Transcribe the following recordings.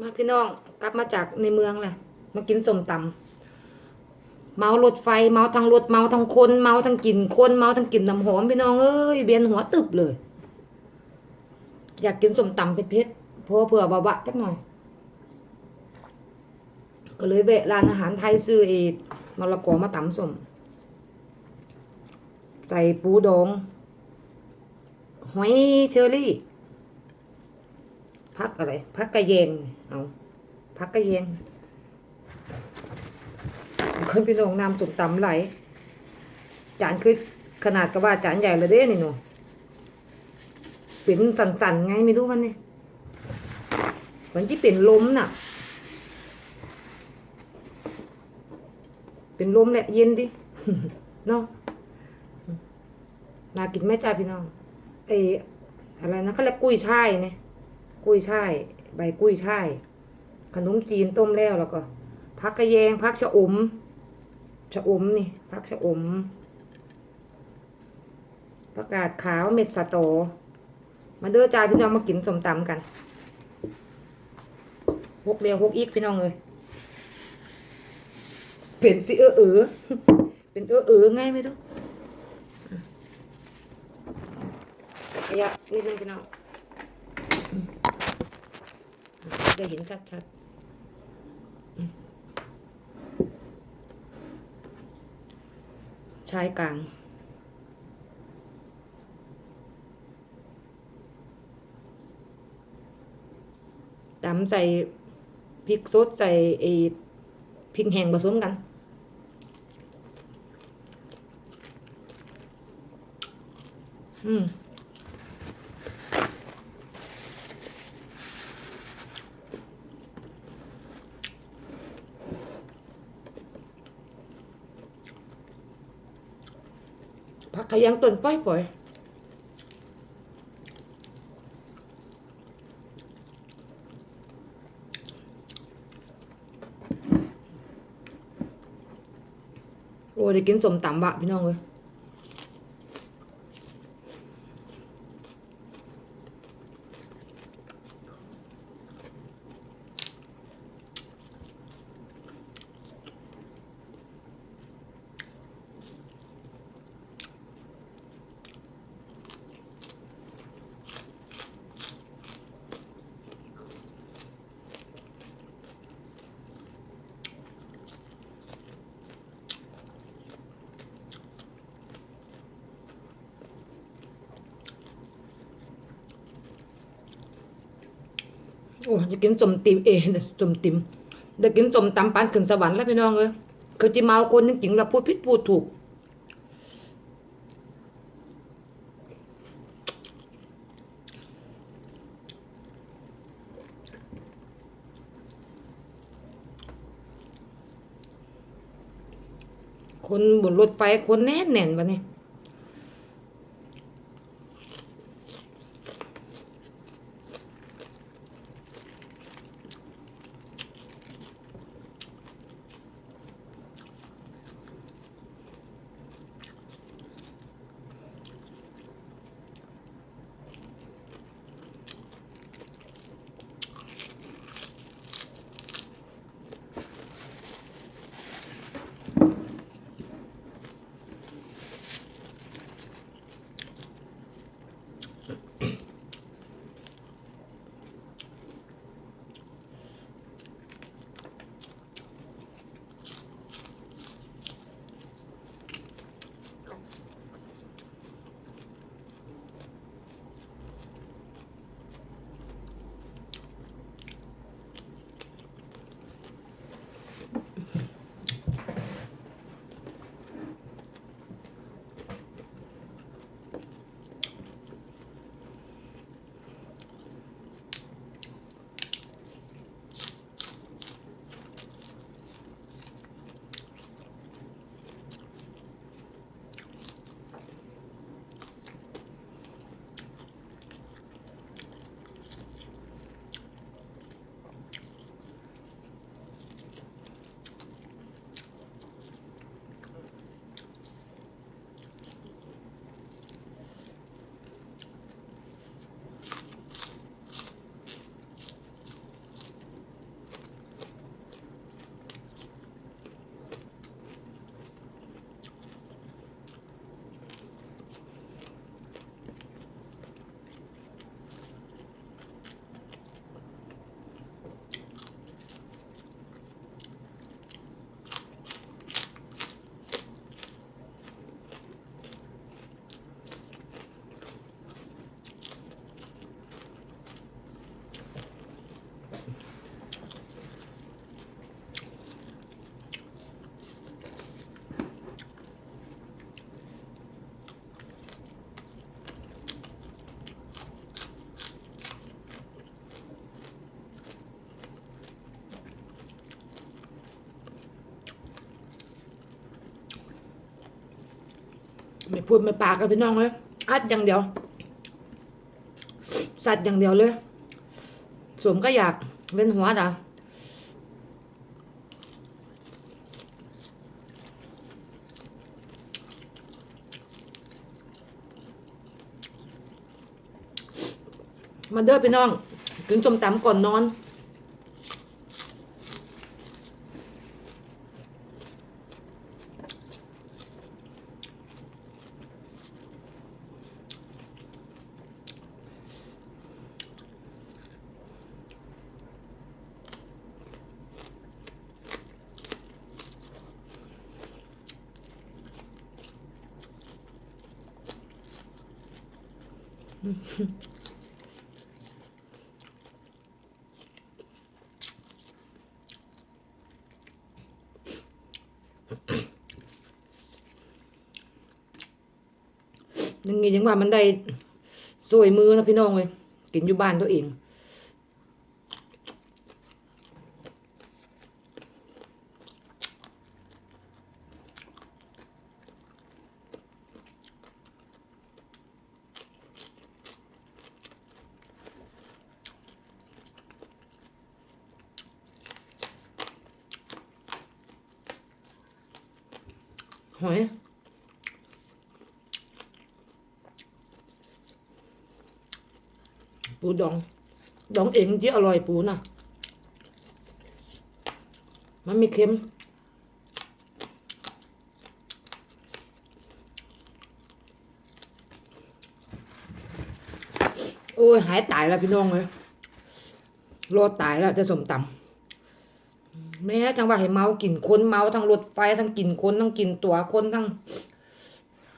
มาพี่น้องกลับมาจากในเมืองแหละมากินส้มตำเมารถไฟเมาทั้งรถเมาทั้งคนเมาทั้งกลิ่นคนเมาทั้งกลิ่นน้ำหอมพี่น้องเอ้ยเบียนหัวตึบเลย อยากกินส้มตำเผ็ดๆเพราะเผื่อบะบะจักหน่อย ก็เลยแวะร้านอาหารไทยซื้อเอดมะละกอมาตำส้มใส่ปูดองหอยเชอรี่ พักอะไรพักกระเยงเอาพักกระเยงเคยพี่น้องนำสุมตำไหลจานคือขนาดกับว่าจานใหญ่เลยเด้นี่หนูเป็นสั่นๆไงไม่รู้มันนี่มือนที่เป็นล้มน่ะ เป็นล้มแหละเย็นดิเนาะนากินไหมจ้าพี่น้องไออะไรนะเขาเรียกกุ้ยช่ายเนี่ย กุ้ยช่าย ใบกุ้ยช่าย ขนมจีนต้มแล้วแล้วก็พักกระแยงพักชะอมชะอมนี่พักชะอมประกาศขาวเม็ดสะโตอ มาเด้อจ้าพี่น้องมากินสมตำกันหกเดียวหกอีกพี่น้องเลยเป็นสิเออเออเป็นเออเออไงไม่รู้ขยับนิดนึงพี่น้อง จะเห็นชัดๆอืมชายกลางตำใส่พริกสดใส่ไอ้พริกแห้งผสมกัน อืม ผักขยังต้นไฟฝอยโอ้ได้กินสมตำบะพี่น้องเลย โอ้จะกินสมติมเองสมติมได้กินสมตำปานขึ้นสวรรค์แล้วพี่น้องเอ้ยคือจิเมาคนจริงๆแล้วพูดผิดพูดถูกคนบนรถไฟคนแน่นแน่นวะเนี่ย ไม่พูดไม่ปากกับพี่น้องเลยอัดอย่างเดียว สัตว์อย่างเดียวเลยสวมก็อยากเว้นหัวด่มาเด้อพี่น้องกินจมตำก่อนนอน ยังงี้ยังว่ามันได้สวยมือนะพี่น้องเลยกินอยู่บ้านตัวเอง หอยปูดอง ดองเองที่อร่อยปูน่ะมันมีเค็มโอ้ยหายตายแล้วพี่น้องเลยรอตายแล้วจะสมตำ แม้จังว่าให้เมากินคนเมาทั้งรถไฟทั้งกินคนทั้งกินตัวคนทั้ง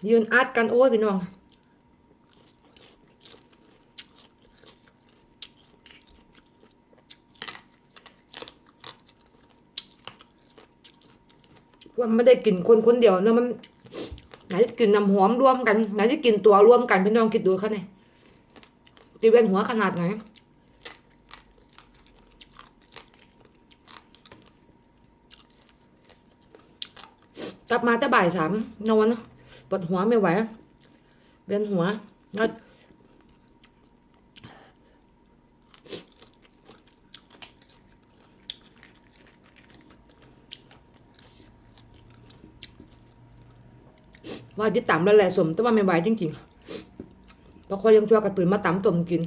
ยืนอัดกันโอ้ยพี่น้องว่ามันไม่ได้กินคนคนเดียวเนอะมันไหนจะกินน้ำหอมร่วมกันไหนจะกินตัวร่วมกันพี่น้องคิดดูเขาเนี่ยตีเวนหัวขนาดไหน กลับมาแต่บ่ายสามนอนปวดหัวไม่ไหวเวียนหัวแล้วว่าจะต่ำแล้วแหละสมแต่ว่าไม่ไหวจริงๆเพราะคอยยังชัวกระตื่นมาต่ำต้มกิน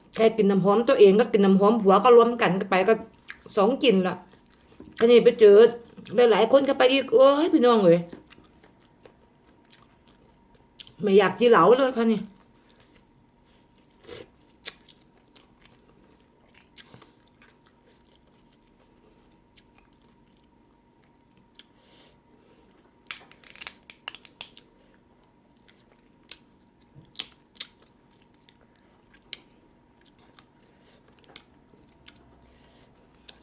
แค่กินน้ำหอมตัวเองก็กินน้ำหอมผัวก็รวมกันไปก็สองกลินละอันนี้ไปเจอหลายๆคนก็ไปอีกโอ้ยพี่น้องเลยไม่อยากจีเหลาเลยค่ะนี่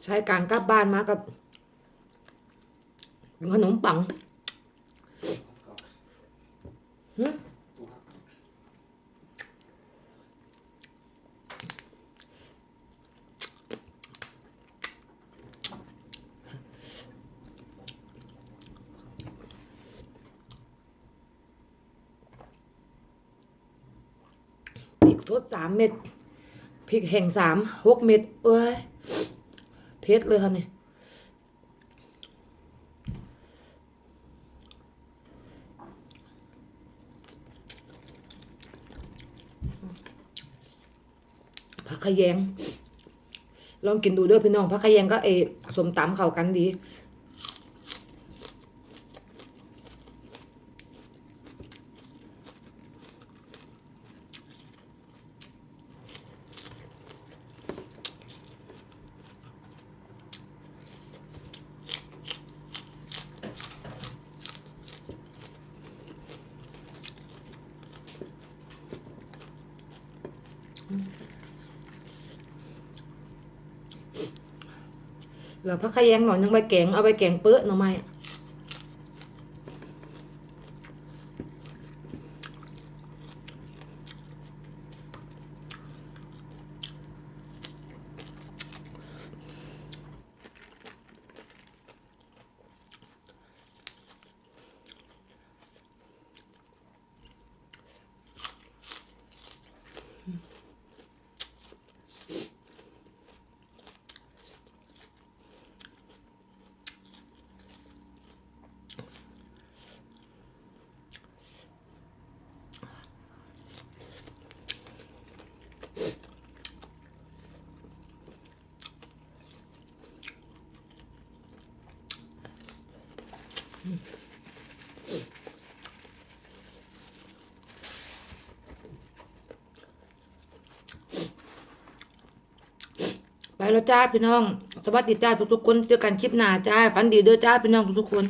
ช้การกลับบ้านมากับขนมปังพริกสดสามเม็ดพริกแห้งสามหกเม็ดเอ้ย ผ็ดเลยค่ะเนี่ยผักขยง ลองกินดูเด้อพี่น้องผักขยงก็เออสมตำเข้ากันดี เหลือผักขะแยงหน่อยนึงใบแกงเอาใบแกงเปื้อหน่อไม้ ไปแล้วจ้าพี่น้อง สวัสดีจ้าทุกๆคน เจอกันคลิปหน้าจ้า ฝันดีเด้อจ้าพี่น้องทุกๆคน